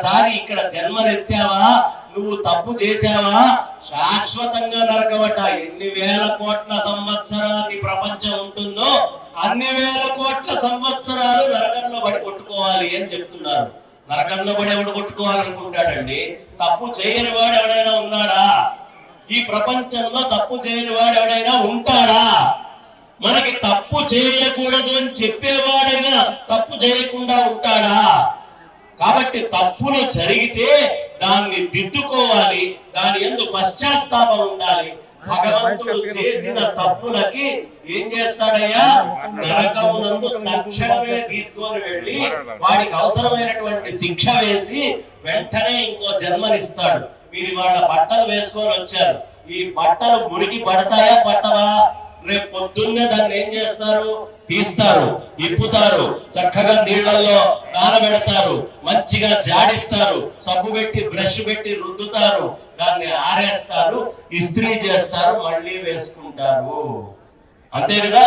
ఒక్కసారి ఇక్కడ జన్మనెత్తావా నువ్వు తప్పు చేశావా? శాశ్వతంగా నరకబట ఎన్ని వేల కోట్ల సంవత్సరాది ప్రపంచం ఉంటుందో అన్ని వేల కోట్ల సంవత్సరాలు నరకంలో పడి కొట్టుకోవాలి అని చెప్తున్నారు. నరకంలో పడి ఎవడు కొట్టుకోవాలనుకుంటాడండి? తప్పు చేయని వాడు ఎవడైనా ఉన్నాడా? ఈ ప్రపంచంలో తప్పు చేయని వాడు ఎవడైనా ఉంటాడా? మనకి తప్పు చేయకూడదు అని చెప్పేవాడైనా తప్పు చేయకుండా ఉంటాడా? కాబట్టి తప్పులు జరిగితే దాన్ని దిద్దుకోవాలి దాని ఎందు పశ్చాత్తాపం ఉండాలి. భగవంతుడు చేసిన తప్పులకి ఏం చేస్తాడయ్యా? నరకమునందు తక్షణమే తీసుకొని వెళ్ళి వాడికి అవసరమైనటువంటి శిక్ష వేసి వెంటనే ఇంకో జన్మనిస్తాడు. మీరు వాళ్ళ బట్టలు వేసుకొని వచ్చారు. ఈ బట్టలు మురికి పడతాయా పట్టవా? రేపు పొద్దున్నే దాన్ని ఏం చేస్తారు? తీస్తారు ఇప్పుతారు. చక్కగా నీళ్ళలో నానబెడతారు మంచిగా జాడిస్తారు సబ్బు పెట్టి బ్రష్ పెట్టి రుద్దుతారు. దాన్ని ఆరేస్తారు ఇస్త్రీ చేస్తారు మళ్ళీ వేసుకుంటారు. అంతే కదా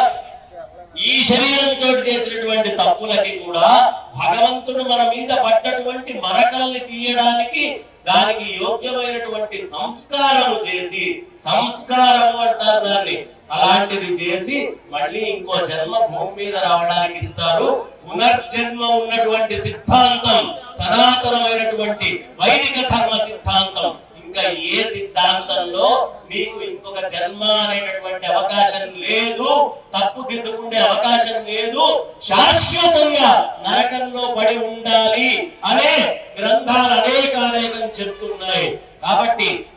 ఈ శరీరంతో చేసినటువంటి తప్పులకి కూడా భగవంతుడు మన మీద పడ్డటువంటి మరకల్ని తీయడానికి దానికి సంస్కారము చేసి సంస్కారము అంటారు దాన్ని. అలాంటిది చేసి మళ్ళీ ఇంకో జన్మ భూమి మీద రావడానికి ఇస్తారు. పునర్జన్మ ఉన్నటువంటి సిద్ధాంతం సనాతనమైనటువంటి వైదిక ధర్మ సిద్ధాంతం. ఇంకా ఏ సిద్ధాంతంలో నీకు ఇంకొక జన్మ అనేటటువంటి అవకాశం లేదు తప్పు దిద్దుకుండే అవకాశం లేదు శాశ్వతంగా నరకంలో పడి ఉండాలి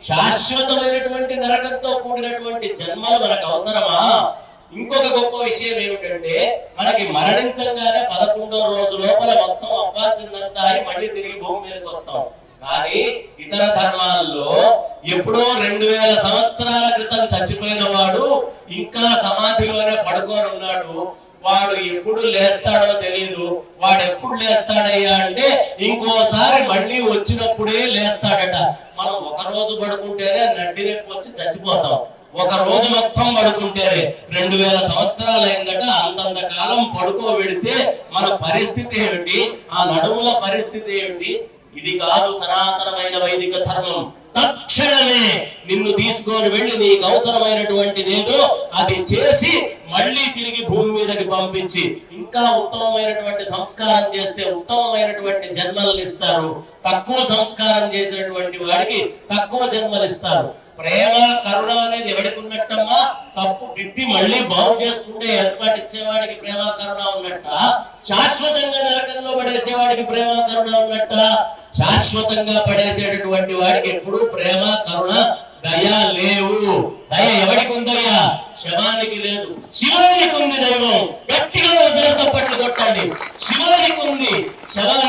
శాశ్వతమైనటువంటి నరకంతో కూడినటువంటి జన్మలు మనకు అవసరమా? ఇంకొక గొప్ప విషయం ఏమిటంటే మనకి మరణించగానే పదకొండో రోజు లోపల మొత్తం అవ్వాల్సిందంతా మళ్ళీ తిరిగి భూమి మీదకి వస్తాం. కానీ ఇతర ధర్మాల్లో ఎప్పుడో రెండు వేల సంవత్సరాల క్రితం చచ్చిపోయిన వాడు ఇంకా సమాధిలోనే పడుకొని ఉన్నాడు. వాడు ఎప్పుడు లేస్తాడో తెలియదు వాడు ఎప్పుడు లేస్తాడయ్యా అంటే ఇంకోసారి మళ్ళీ వచ్చినప్పుడే లేస్తాడట. రోజు పడుకుంటేనే నడ్డి నొప్పి వచ్చి చచ్చిపోతాం. ఒక రోజు మొత్తం పడుకుంటేనే రెండు వేల సంవత్సరాలు అయిందట అంతంత కాలం పడుకోబెడితే మన పరిస్థితి ఏమిటి? ఆ నడుముల పరిస్థితి ఏమిటి? ఇది కాదు సనాతనమైన వైదిక ధర్మం. తక్షణమే నిన్ను తీసుకొని వెళ్ళి నీకు అవసరమైనటువంటిది ఏదో అది చేసి మళ్ళీ తిరిగి భూమి మీదకి పంపించి ఇంకా ఉత్తమమైనటువంటి సంస్కారం చేస్తే ఉత్తమమైనటువంటి జన్మలను ఇస్తారు. తక్కువ సంస్కారం చేసినటువంటి వాడికి తక్కువ జన్మలు ఇస్తారు. ప్రేమ కరుణ అనేది ఎవరికి ఉన్నట్టమ్మా? తప్పు దిద్ది మళ్ళీ బాగు చేసుకుంటే ఏర్పాటు ఇచ్చేవాడికి ప్రేమ కరుణ ఉన్నట్ట? శాశ్వతంగా నరకంలో పడేసేవాడికి ప్రేమ కరుణ ఉన్నట్ట? శాశ్వతంగా పడేసేటటువంటి వాడికి ఎప్పుడు ప్రేమ కరుణ దయ లేవు. దయ ఎవరికి ఉందయ్యా? శవానికి లేదు. శివానికి ఉంది దైవం. 제가